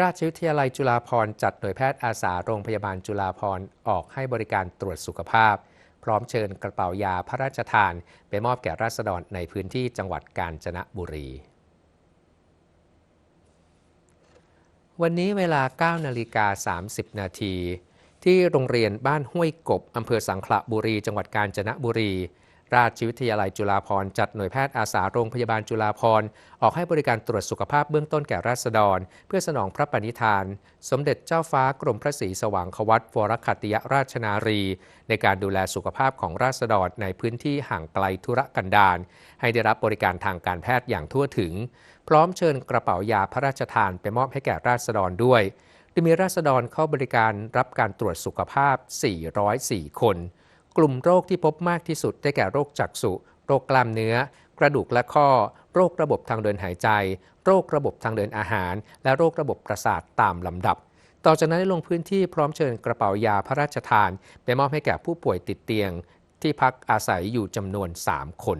ราชวิทยาลัยจุฬาภรณ์จัดหน่วยแพทย์อาสาโรงพยาบาลจุฬาภรณ์ออกให้บริการตรวจสุขภาพ พร้อมเชิญกระเป๋ายาพระราชทาน ไปมอบแก่ราษฎรในพื้นที่จังหวัดกาญจนบุรี วันนี้เวลา 9 นาฬิกา 30 นาทีที่โรงเรียนบ้านห้วยกบอำเภอสังขละบุรี จังหวัดกาญจนบุรี ราชวิทยาลัยจุฬาภรณ์จัดหน่วยแพทย์อาสาโรงพยาบาลจุฬาภรณ์ออกให้บริการตรวจสุขภาพเบื้องต้นแก่ราษฎร เพื่อสนองพระปณิธาน สมเด็จเจ้าฟ้ากรมพระศรีสว่างควัตวรคัตติยราชนารี ในการดูแลสุขภาพของราษฎรในพื้นที่ห่างไกลธุรกันดารให้ได้รับบริการทางการแพทย์อย่างทั่วถึง พร้อมเชิญกระเป๋ายาพระราชทานไปมอบให้แก่ราษฎรด้วยโดยมีราษฎรเข้าบริการรับการตรวจสุขภาพ 404 คน กลุ่มโรคที่พบมากที่สุดได้แก่โรคจักษุโรคกล้ามเนื้อ กระดูกและข้อ โรคระบบทางเดินหายใจ โรคระบบทางเดินอาหาร และโรคระบบประสาทตามลำดับ ต่อจากนั้นได้ลงพื้นที่พร้อมเชิญกระเป๋ายาพระราชทาน ไปมอบให้แก่ผู้ป่วยติดเตียง ที่พักอาศัยอยู่จำนวน 3 คน